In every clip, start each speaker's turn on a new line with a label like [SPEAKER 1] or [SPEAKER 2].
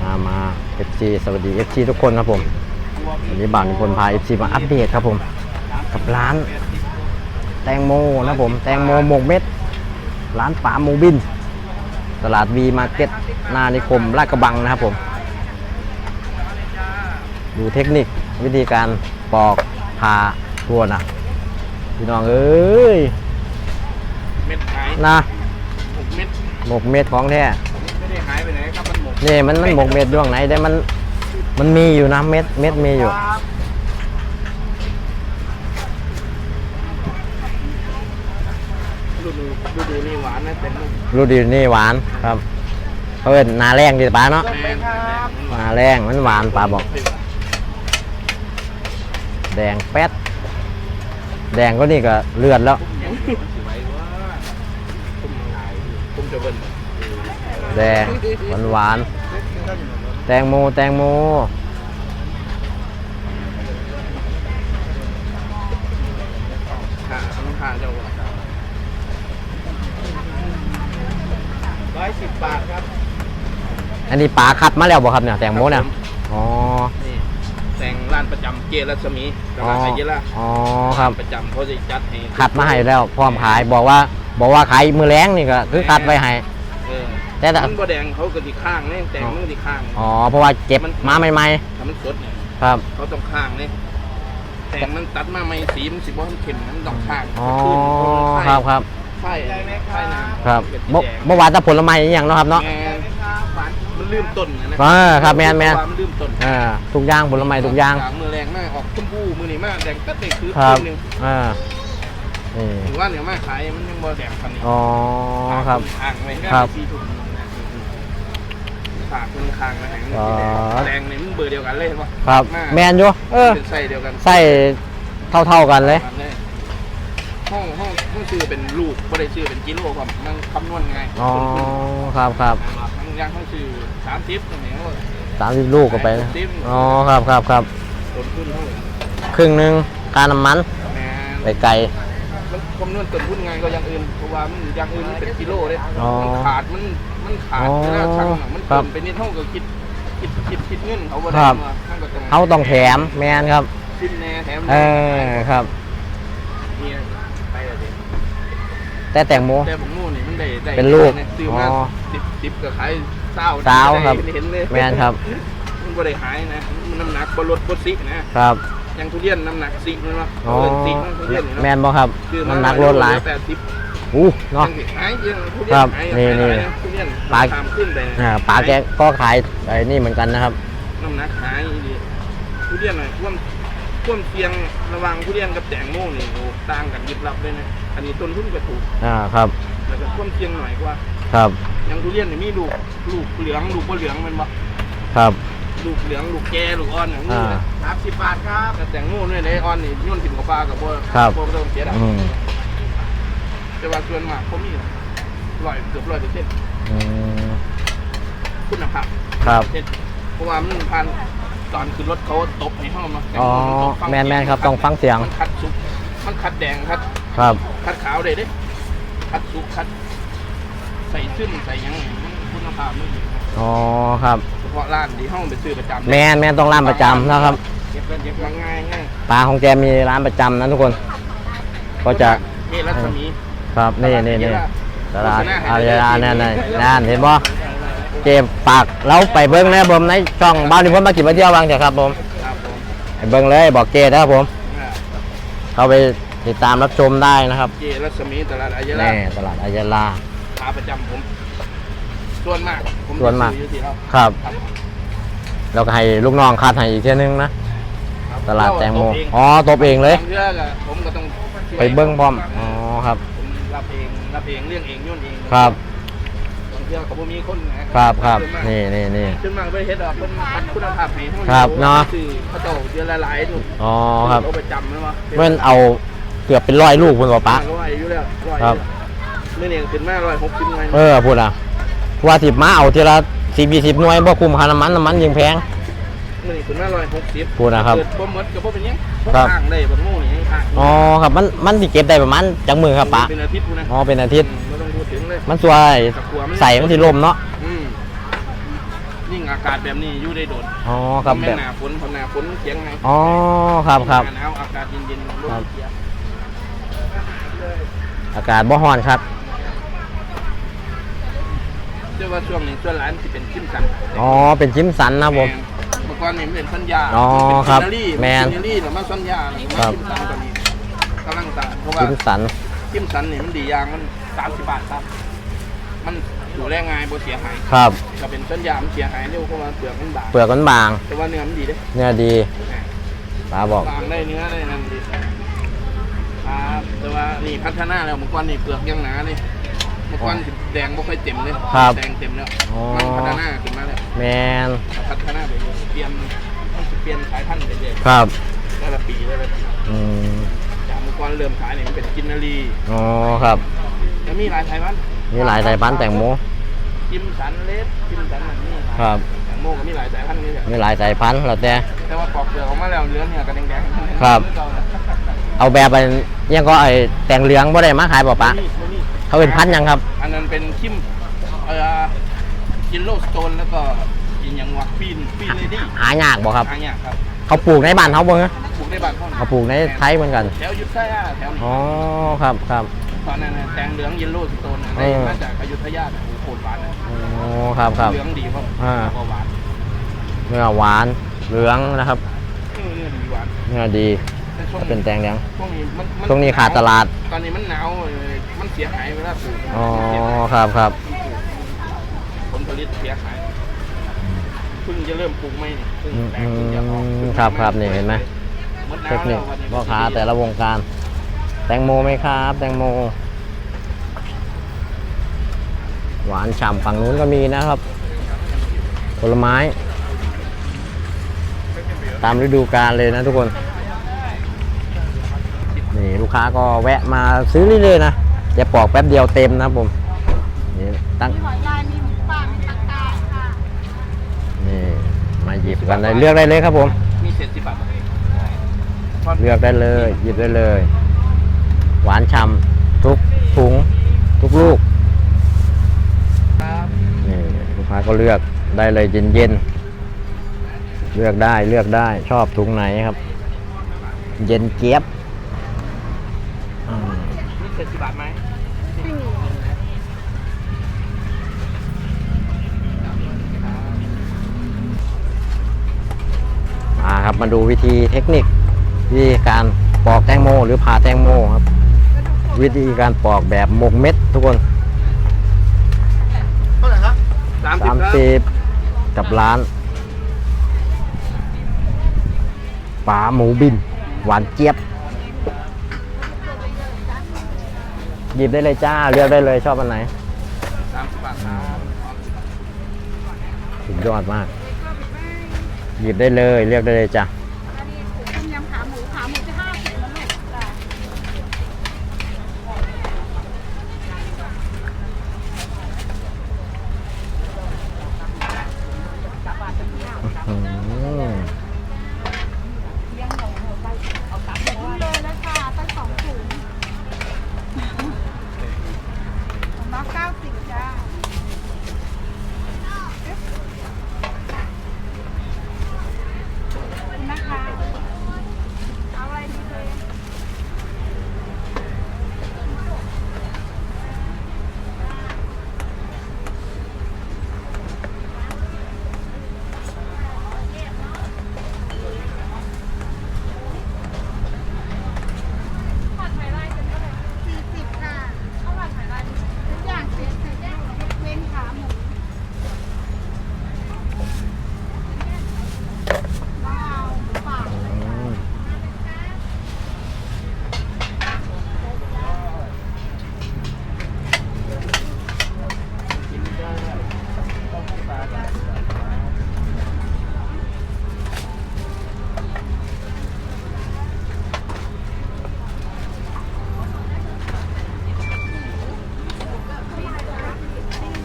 [SPEAKER 1] มามา FC สวัสดี FC ทุกคนครับผม วันนี้บ่าวนิพนธ์พา FC มาอัปเดตครับผม กับร้าน แตงโมนะผม แตงโมหมกเม็ด ร้านป๋าหมูบิน ตลาดวีมาร์เก็ตหนานิคมลาดกระบังนะครับผม ดูเทคนิควิธีการปอกผ่าทั่วนะพี่น้องเอ้ย
[SPEAKER 2] เม็ดหาย
[SPEAKER 1] นะ
[SPEAKER 2] หกเม็ด
[SPEAKER 1] หมกเม็ดของแท้
[SPEAKER 2] ไม่ได้หายไปไหนครับมันหมก
[SPEAKER 1] นี่มันมันหมกเม็ดดวงไหนได้มันมันมีอยู่นะเม็ดเม็ดมีอยู่
[SPEAKER 2] ดูดูดูดูนี่หวานนะเต็มเลย
[SPEAKER 1] รูดีนี่หวานครับเขาเป็นนาแรงดีป้าเนาะ
[SPEAKER 2] แม่ครับ
[SPEAKER 1] นาแรงมันหวานป้าบอก แดงแป๊ดแดงก็นี่ก็เลือดแล้ว
[SPEAKER 2] ยังสวยว่าผมหายผมจะเบิ้ล
[SPEAKER 1] แดงหวานหวานๆแตงโมแตงโม
[SPEAKER 2] ขาต้องขาเจ้าร้อยสิบบาทครับ
[SPEAKER 1] อันนี้ป๋าคัดมาแล้วบ่ครับเนี่ยแตงโมเนี่ยอ๋อ
[SPEAKER 2] นี่แต่งร้านประจำเจรัศมีต
[SPEAKER 1] อ๋อ
[SPEAKER 2] ลาดไอเยล่า
[SPEAKER 1] อ๋อครับ
[SPEAKER 2] ประจำเขาจะจัดให้
[SPEAKER 1] คัดมาให้แล้วพร้อมขายบอกว่า บอกว่าขายมือแรงนี่ก็คือคัดไว้ให้
[SPEAKER 2] เออ
[SPEAKER 1] แต่ถ้า
[SPEAKER 2] มันบ่แดงเขาก็ที่ข้างนี่แต่งมันก็ที่ข้าง
[SPEAKER 1] อ๋อเพราะว่าเก็บมาใหม่
[SPEAKER 2] ถ้ามันสดเนี่ย
[SPEAKER 1] ๆครับ
[SPEAKER 2] เขาต้องข้างนี่แต่งมันตัดมาไม่สีมันสิบ่มันเข็มมันต้องข้าง
[SPEAKER 1] อ๋อ
[SPEAKER 2] ขึ้นเพาะมัน
[SPEAKER 1] ครับครับ
[SPEAKER 2] ไข่ไข่น้ำ
[SPEAKER 1] ครับ
[SPEAKER 2] เป็นสี
[SPEAKER 1] เมื่อ
[SPEAKER 2] แดง
[SPEAKER 1] เมื่อวานถ้าผลไม้อหย่างเนาะครับเนาะ
[SPEAKER 2] แมนมันลืมต้นนะนะ
[SPEAKER 1] อ่าครับแมนแมน
[SPEAKER 2] มันลืมต้น
[SPEAKER 1] อ่าทุกอย่างผลไม้ทุกอย่าง
[SPEAKER 2] จมือแรงมากออกชมพูมือนี่มากแดงก็เด็กคือ
[SPEAKER 1] ครับ
[SPEAKER 2] นหนึ่ง
[SPEAKER 1] อ่า นี่
[SPEAKER 2] ถือว่าเนี่ยมาขายมันยังบ่แดงคันนี้
[SPEAKER 1] อ๋อครับ
[SPEAKER 2] ข้างไว้
[SPEAKER 1] ครับ
[SPEAKER 2] สี่ถุงนะฝากมันค้างไว้ให้มัน
[SPEAKER 1] อ๋อ
[SPEAKER 2] สีแดงแดงเนี่ยมันเบอร์เดียวกันเลยเห็นปะ
[SPEAKER 1] ครับ
[SPEAKER 2] มา
[SPEAKER 1] แมนอยู่เออ
[SPEAKER 2] เป็นไส้เดียวกัน
[SPEAKER 1] ใส่เท่าๆกันเลย
[SPEAKER 2] ห้องห้องห้องชื่อเป็นลูกไม่ได้ชื่อเป็นกิโลครับมันคำนวณไง
[SPEAKER 1] อ๋อ ครับครับ
[SPEAKER 2] ทั้งย่างทั้งชื่อสามทิปตรงนี้
[SPEAKER 1] สามสิบลูกก็ไปนะอ๋อ ครับครับครับ
[SPEAKER 2] ต้นทุนเท่าไหร่
[SPEAKER 1] ครึ่งหนึ่งค่าน้ำมัน
[SPEAKER 2] แม่
[SPEAKER 1] ไปไกล
[SPEAKER 2] มันคำนวณต้นทุนไงก็อย่างอื่นเพราะว่ามันอย่างอื่นมันเป็นกิโลเลย
[SPEAKER 1] อ๋อ
[SPEAKER 2] มันขาดมันมันขาด
[SPEAKER 1] อ๋อ
[SPEAKER 2] เวลาช่างอะมัน
[SPEAKER 1] ครั
[SPEAKER 2] เกิ
[SPEAKER 1] บ
[SPEAKER 2] นไปนิดเท่ากับคิดคิดคิดคิดเงินเขาบ่
[SPEAKER 1] ค
[SPEAKER 2] ได้
[SPEAKER 1] รับ
[SPEAKER 2] มาช่างก็ต้อง
[SPEAKER 1] เขาต้องแถมแมนครับ
[SPEAKER 2] ชิ้นแน่แถม
[SPEAKER 1] เออครับ
[SPEAKER 2] เนี่ยไปเลยดิ
[SPEAKER 1] แต่แตงโม
[SPEAKER 2] แต่ผมงูนี่มันได้ได้
[SPEAKER 1] เป็นลูก
[SPEAKER 2] ยซื้อมา
[SPEAKER 1] อ๋อ
[SPEAKER 2] สิบสิบก็ขายเศร้า
[SPEAKER 1] เศร้าครับ
[SPEAKER 2] เห็นเลย
[SPEAKER 1] แม่นครับ
[SPEAKER 2] มันบ่ได้หายนะมันน้ำหนักบ่ลดบ่สินะครับอ ยังทุเรียนน้ำหนักสิมันว่า
[SPEAKER 1] อ๋อ
[SPEAKER 2] เออสิมันทุเรียนนี่เนาะ
[SPEAKER 1] แมนบ่ครับ
[SPEAKER 2] ซื้อ
[SPEAKER 1] มันหนักรถหลาย
[SPEAKER 2] แปดสิบ
[SPEAKER 1] อู้เนาะ
[SPEAKER 2] ยังสิหายยังทุเรี
[SPEAKER 1] ค
[SPEAKER 2] ย
[SPEAKER 1] รั
[SPEAKER 2] น
[SPEAKER 1] บ
[SPEAKER 2] หาย
[SPEAKER 1] นี่
[SPEAKER 2] หาย
[SPEAKER 1] นี่
[SPEAKER 2] หลายะทุเรียน
[SPEAKER 1] ปลา
[SPEAKER 2] ตามขึ้นไปนะ
[SPEAKER 1] อ่าป๋าแกก็ขายไอ้นี่เหมือนกันนะครับ
[SPEAKER 2] น้ำหนักหายดีทุเรียนหน่อยความความเสี่ยงระหว่างทุเรียนกับแตงโมนี่โอ้ต่างกันยิบลับเลยนะอันนี้ต้นทุนก็ถูก
[SPEAKER 1] อ่าครับ
[SPEAKER 2] แล้วก็ความเสี่ยงหน่อยกว่า
[SPEAKER 1] ครับ
[SPEAKER 2] อยังทุเรียนนี่มีลูกลูกเหลืองลูกบ่เหลืองแมันบ่
[SPEAKER 1] ครับ
[SPEAKER 2] ลูกเหลืองลูกแก่ลูกอ่อนอย่างนี้
[SPEAKER 1] อ่า
[SPEAKER 2] สามสิบบาทครับแต่แตงโมเนี่ยได้อ่อนนี่ย่นถิ่นกับปลากับบัว
[SPEAKER 1] ครับ
[SPEAKER 2] บัวต้องเสียดาย
[SPEAKER 1] อืม
[SPEAKER 2] แต่ว่าส่วนมากเขามีร้อยเกือบร้อยเปอร์เซ็นต์
[SPEAKER 1] อืม
[SPEAKER 2] คุณภาพ
[SPEAKER 1] ครับ
[SPEAKER 2] เช่นเพราะว่ามันผ่านตอนขึ้นรถเขาตบให้ห้องมา
[SPEAKER 1] อ๋อแม่นๆครับต้องฟังเสียง
[SPEAKER 2] มันคัดสุกมันคัดแดงคัด
[SPEAKER 1] ครับ
[SPEAKER 2] คัดขาวได้เด้คัดสุกคัด ใส่ซึมใส่หยังไงมันคุณภาพมันดี
[SPEAKER 1] อ๋อครับ
[SPEAKER 2] เฉพาะร้านที่ห้องไปซื้อประจำ
[SPEAKER 1] แมนแมนต้องร้านประจำนะครับ
[SPEAKER 2] เก็บเงินเก็บมาง่ายง่าย
[SPEAKER 1] ปลาของแกมีร้านประจำนะทุกคน ก็จะ
[SPEAKER 2] เฮรัศมี
[SPEAKER 1] ครับนี่นี่นี่ตลาดอารยานั่นนั่นนั่นเห็นบ่เจ็บปากเราไปเบิ้งนะผมในช่องบ้านนี้ผมมากินมาเที่ยวบางเถอะครับผม
[SPEAKER 2] ครับผม
[SPEAKER 1] ไปเบิ้งเลยบอกเจนะครับผม
[SPEAKER 2] อ่า
[SPEAKER 1] เข้าไปติดตามรับชมได้นะครับ
[SPEAKER 2] เจรัศมีตลาดอายาลา
[SPEAKER 1] แน่ตลาดอายาลา
[SPEAKER 2] ขาประจำผม ส่วนมากผม
[SPEAKER 1] ส่วนมาก
[SPEAKER 2] จะซื้ออยู่ที่เรา
[SPEAKER 1] ครับ
[SPEAKER 2] ครับ
[SPEAKER 1] แล้วก็ให้ลูกน้องคัดให้อีกเที่ยนึงนะ
[SPEAKER 2] ครับ
[SPEAKER 1] ตลาดแตงโม
[SPEAKER 2] เราเอ
[SPEAKER 1] อ๋อตบเองเลย
[SPEAKER 2] บางเรื่องอะผมก็ต้องช่วย
[SPEAKER 1] ไปเบิ้งพร้อม อ๋อครับ
[SPEAKER 2] ผมรับเองรับเองเรื่องเองยุ่นเอง
[SPEAKER 1] ครับ
[SPEAKER 2] บางเรื่องเขาบ่มีคนนะครับ
[SPEAKER 1] ครับ
[SPEAKER 2] ส่วนมาก
[SPEAKER 1] นี่นี่นี่
[SPEAKER 2] ส่วนมากไปเฮ็ดออกเป็นคัดคุณภาพให้เท่า
[SPEAKER 1] ครับเนาะ
[SPEAKER 2] ซื้อเขาเจ้าเดือนละหลายถูก
[SPEAKER 1] อ๋อครับ
[SPEAKER 2] เราประจำไหมวะ
[SPEAKER 1] เมื่อเอาเกือบเป็นร้อยลูกคุณบอกปะ
[SPEAKER 2] ร้อยอยู่แล้วร้อย
[SPEAKER 1] ครับ
[SPEAKER 2] เมื่อเนี่ยขึ้นมาร้อยหกสิบหน่วย
[SPEAKER 1] เออพูดอะ ว่าสิบมาเอาทีละสิบยี่สิบหน่วยบ่คุ้มค่าน้ำมันน้ำมันยิงแพง
[SPEAKER 2] มื่อนี้คุณน่าร้อยหกสิบ
[SPEAKER 1] พูดนะครับ
[SPEAKER 2] เกิดบ่หมดก็บ่เป็นหยัง
[SPEAKER 1] ครับ
[SPEAKER 2] ข้างได้บ่มู่นี่ข้าง
[SPEAKER 1] อ๋อครับมันมันสิเก็บได้ประมาณจังมือครับปะ
[SPEAKER 2] เป็นอาทิตย์พูดนะ
[SPEAKER 1] อ๋อเป็นอาทิตย์
[SPEAKER 2] ไม่ต้องพูดถึงเลย
[SPEAKER 1] มันสวย
[SPEAKER 2] กับกลัวมัน
[SPEAKER 1] ใส่มันสิลมเนาะ
[SPEAKER 2] อืมยิ่งอากาศแบบนี้อยู่ได้โดด
[SPEAKER 1] อ๋อครับ
[SPEAKER 2] แม่
[SPEAKER 1] แบบ
[SPEAKER 2] หนาฝนพอหนาฝนเสียงไง
[SPEAKER 1] อ๋อครับครับ
[SPEAKER 2] หน้าหนาวอากาศเย็นๆล
[SPEAKER 1] ครั
[SPEAKER 2] ม
[SPEAKER 1] บ
[SPEAKER 2] เสีย
[SPEAKER 1] อากาศบ่ฮ้อนครับ
[SPEAKER 2] เรียก ว่าช่วงนี้ช่วงร้านที่เป็นจิ้มกัน
[SPEAKER 1] อ๋อเป็นจิมสันนะครับผม
[SPEAKER 2] แเมื่อก่อนนี่มันเป็นสัญญา
[SPEAKER 1] อ๋อ
[SPEAKER 2] เป็น
[SPEAKER 1] ครับ
[SPEAKER 2] ซินารี
[SPEAKER 1] แมน
[SPEAKER 2] ซินารีหรือมาสัญญาหรือ
[SPEAKER 1] ครั
[SPEAKER 2] มา
[SPEAKER 1] บ
[SPEAKER 2] จิ้มสันตอนนี้กำลังตามเพราะว่า
[SPEAKER 1] จิมสัน
[SPEAKER 2] จิ้มสันนี่มันดีอย่างมันสามสิบบาทครับ มันอยู่แรงงานบ่เสียหาย
[SPEAKER 1] ครับ
[SPEAKER 2] ก็เป็นสัญญามันเสียหายเร็วเพราะว่าเปลือกมันบาง
[SPEAKER 1] เปลือกมันบาง
[SPEAKER 2] แต่ว่าเนื้อมันดีเด้
[SPEAKER 1] เนื้อดีป้าบอก
[SPEAKER 2] บางได้เนื้อได้นั่นดีครับแต่ว่านี่พัฒนาแล้วเมื่อก่อนนี่เปลือกยังหนาเลยเมื่อก่อนสิ แดงบ่ค่อยเต็มเลย
[SPEAKER 1] ครับ
[SPEAKER 2] แดงเต็มแล้ว
[SPEAKER 1] อ๋อ
[SPEAKER 2] มันพัฒนาขึ้นมาแล้ว
[SPEAKER 1] แมน
[SPEAKER 2] พัฒนาไปเรื่อยเปลี่ยนมันสิเปลี่ยนสายพันธุ์ไปเรื่อย
[SPEAKER 1] ครับ
[SPEAKER 2] แต่ละปีแต่ละปี
[SPEAKER 1] อืม
[SPEAKER 2] จากเมื่อก่อนเริ่มขายเนี่ยมันเป็นกินนารี
[SPEAKER 1] อ๋อครับ
[SPEAKER 2] แล้วมีหลายสายพันธุ์
[SPEAKER 1] มีหลายสายพันธุ์แตงโม
[SPEAKER 2] กิมสันเลสกิมสันแบบนี้
[SPEAKER 1] ครับ
[SPEAKER 2] แตงโมก็มีหลายสายพันธุ์นี่แหละ
[SPEAKER 1] มีหลายสายพันธุ์แล้วแต่
[SPEAKER 2] แต่ว่าปอกเปลือกออกมาแล้วเนื้อเนี่ยก็แดงๆ
[SPEAKER 1] ครับ เอาแบบไปยังก็ไอแตงเหลืองบ่ได้มาขายบ่ปะ
[SPEAKER 2] นี่นี่
[SPEAKER 1] เขาเป็นพันธุ์หยังครับ
[SPEAKER 2] อั นนั้นเป็นคิมเอ่อกินโลสโตนแล้วก็กินอย่างวะปีนปีนเลดี้
[SPEAKER 1] หายากบ่ครับ
[SPEAKER 2] อันเนี้ยครับ
[SPEAKER 1] เขาปลูกในบ้านเขาบ่เหรอ
[SPEAKER 2] ปลูกในบ้านเขา
[SPEAKER 1] เขาปลูกในไทยเหมือนกัน
[SPEAKER 2] แถวอยุทธยาแถวนี้
[SPEAKER 1] อ๋อครับครับ
[SPEAKER 2] ตอนนั้นน่ะแตงเหลืองยินโลสโตนน่ะ
[SPEAKER 1] เอ
[SPEAKER 2] ได้
[SPEAKER 1] อ
[SPEAKER 2] มาจากอยุธยาน่ะโอ้โหโคตรหวานนะ
[SPEAKER 1] อ๋อครับครับ
[SPEAKER 2] เหลืองดีเพราะ
[SPEAKER 1] อ่า
[SPEAKER 2] ก็หวาน
[SPEAKER 1] เนื้อหวานเหลืองนะครับ
[SPEAKER 2] เออเนื้อดีหวาน
[SPEAKER 1] เนื้อดี
[SPEAKER 2] แต่ช่วง
[SPEAKER 1] เป็นแตงเหลือง
[SPEAKER 2] ช่วงนี้มันมั
[SPEAKER 1] ช่วงนี้ขาดตลาด
[SPEAKER 2] ตอนนี้มันหนาวเออมันเสียหายเวลาปลูก
[SPEAKER 1] อ๋อ ครับครับ
[SPEAKER 2] ผลผลิตเสียหายเพิ่งจะเริ่มปลูกไม่นี่เพิ่ง
[SPEAKER 1] อืม
[SPEAKER 2] แตงเพิ่งจะออก
[SPEAKER 1] อืมครับครับนี่เห็นไหม
[SPEAKER 2] มดห
[SPEAKER 1] เท
[SPEAKER 2] นาว
[SPEAKER 1] คนิค
[SPEAKER 2] แล้ววันนี้
[SPEAKER 1] พ่อค้าแต่ละวงการ แตงโมไหมครับ แตงโม หวานฉ่ำฝั่งนู้นก็มีนะครับ ผลไม้ ตามฤดูกาลเลยนะทุกคนนี่ลู กค้าก็แวะมาซื้อเรื่อยๆนะจะปอกแป๊บเดียวเต็มนะครับผมนี่ตั้ง
[SPEAKER 3] มีหอยลายมีหมูป่ามีตังกายค่ะ
[SPEAKER 1] นี่มาหยิบกันเลยเลือกได้เลยครับผม
[SPEAKER 2] มีเศษสิบบาท
[SPEAKER 1] เลือกได้เลย หยิบได้เลย หวานฉ่ำทุกถุงทุกลูก
[SPEAKER 2] ครับ
[SPEAKER 1] นี่ลูกค้าก็เลือกได้เลยเย็นๆเลือกได้เลือกได้ชอบถุงไหนครับ เย็นเจี๊ยบอืม
[SPEAKER 2] มีเศษสิ บบาทไหม
[SPEAKER 3] ไม่มี
[SPEAKER 1] มาครับมาดูวิธีเทคนิค วิธีการปอกแตงโมหรือผ่าแตงโมครับ วิธีการปอกแบบหมกเม็ดทุกคน
[SPEAKER 2] เท่าไหร่ครับสามสิบ
[SPEAKER 1] สาม
[SPEAKER 2] ครับ
[SPEAKER 1] สิบกับร้านป๋าหมูบิน หวานเจี๊ยบ หยิบได้เลยจ้า เลือกได้เลยชอบอันไหน
[SPEAKER 2] สามสิบบาทครับ
[SPEAKER 1] สุดยอดมาก หยิบได้เลยเลือกได้เลยจ้ะ
[SPEAKER 3] อันนี้ต้มยำขาหมูขาหมูจะห้าสิบนะลูกจ้ะ
[SPEAKER 1] อืม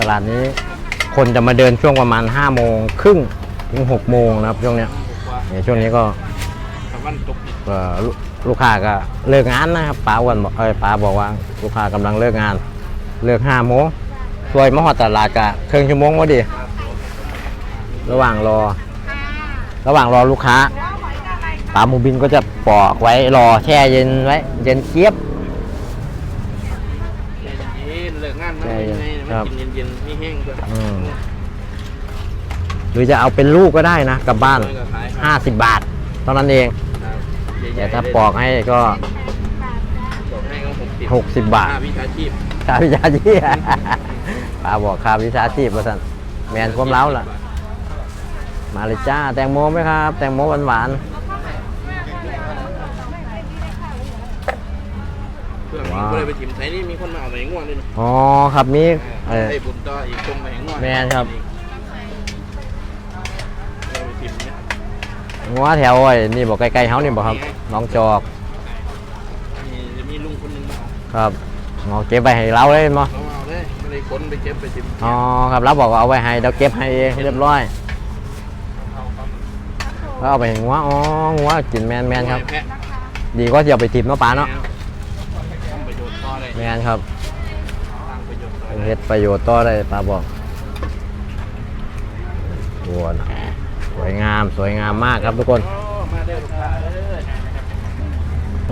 [SPEAKER 3] ตลาดนี้
[SPEAKER 1] คนจะมาเดินช่วงประมาณ5โมงครึ่งถึง6โมงนะครับช่วงเนี้ย
[SPEAKER 2] อืม
[SPEAKER 1] ในช่วงนี้ก็
[SPEAKER 2] วันตกดิน
[SPEAKER 1] เอ่อลูกลูกค้าก็เลิกงานนะครับป้าอ้วันบอกเอ้ยป้าบอกว่าลูกค้ากำลังเลิกงาน เลิกห้าโมงซวยมาหอดตลาดกะครึ่งชั่วโมงพอดี ระหว่างรอ ระหว่างรอลูกค้าปลาหมูบินก็จะปอกไว้รอแช่เย็นไว้ เย็นเจี๊ยบ
[SPEAKER 2] เย็นๆเลิกงานมา
[SPEAKER 1] ใช่
[SPEAKER 2] เป็นไง
[SPEAKER 1] ครั
[SPEAKER 2] มา
[SPEAKER 1] บ
[SPEAKER 2] กินเย็นๆมีแห้งด้วย
[SPEAKER 1] อืม หรือจะเอาเป็นลูกก็ได้นะกลับบ้าน
[SPEAKER 2] น้อยก็ขายครับ
[SPEAKER 1] 50 บาทเท่านั้นเอง
[SPEAKER 2] ครับใหญ่ๆ
[SPEAKER 1] แต่ถ้า
[SPEAKER 2] เลย
[SPEAKER 1] ปอกให้ก็
[SPEAKER 3] แปดบาทจ้า
[SPEAKER 2] ปอกให้ก็หกสิบ
[SPEAKER 1] 60 บาท
[SPEAKER 2] ค่วิชาชีพ
[SPEAKER 1] ค่าวิชาชีพป้าบอกค่าวิชาชีพว่าสันแมนความเล้าล่ะ มาเลยจ้า แตงโมไหมครับ แตงโมหวานหวาน
[SPEAKER 2] เพื่อ
[SPEAKER 1] ว้าว
[SPEAKER 2] มีคนเลยไปถิ่มใส่นี่มีคนมาเอาไปง่วงด้วยนะ
[SPEAKER 1] ๆอ๋อครับมีเออ
[SPEAKER 2] ไอ้บุญต่ออีกตรงไปง่วง
[SPEAKER 1] แม่นครับ
[SPEAKER 2] เอาไปถิ่มเนี่ย
[SPEAKER 1] งัวแถวไอ้นี่บอกไกลๆเฮานี่บอกครับน้องจอก
[SPEAKER 2] มีจะมีลุงคนหนึงมาเอา
[SPEAKER 1] ครับงอเก็บไปให้เราเลยมั้ง
[SPEAKER 2] เราเอาเลยไม่ได้คนไปเก็บไปถิ่ม
[SPEAKER 1] อ๋อครับเราบอกว่าเอาไว้ให้เดี๋ยวเก็บให้เองเรียบร้อย
[SPEAKER 2] เอาครับ
[SPEAKER 1] แล้วเอาไปให้งัวอ๋องัวกินแมนแมนครับ
[SPEAKER 2] แพะ
[SPEAKER 1] ดีก็จะเอาไปทิมเนาะป้าเนาะ
[SPEAKER 2] ทำประโยชน์ต่อเลย
[SPEAKER 1] แมนครับ
[SPEAKER 2] สร้างประโยชน์ต่อ
[SPEAKER 1] เฮ็ดประโยชน์ต่อได้ป้าบอกตัวนะสวยงามสวยงามมากครับทุกคน
[SPEAKER 2] โอ้มาได้อลูกค้าเอ้ย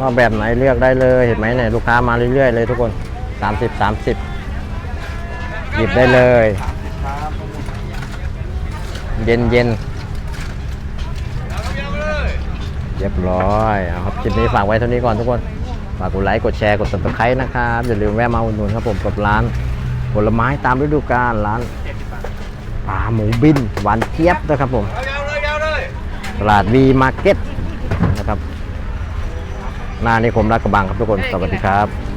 [SPEAKER 1] ว่าแบบไหนเลือกได้เลยเห็นไหมเนี่ยลูกค้ามาเรื่อยๆเลยทุกคน 30 30 หยิบได้เลย เย็นเย็นเรียบร้อยเอาครับคลิปนี้ฝากไว้เท่านี้ก่อนทุกคน ฝากกดไลค์ กดแชร์ กด subscribe นะครับ อย่าลืมแวะมาอุดหนุนครับผมกับร้านผลไม้ตามฤดูกาลร้านปลาหมูบินหวานเทียบนะครับผม
[SPEAKER 2] ยาวเลยยาวเลย
[SPEAKER 1] ตลาดวีมาร์เก็ตนะครับหน้านิคมรักกระบังครับทุกคน สวัสดีครับ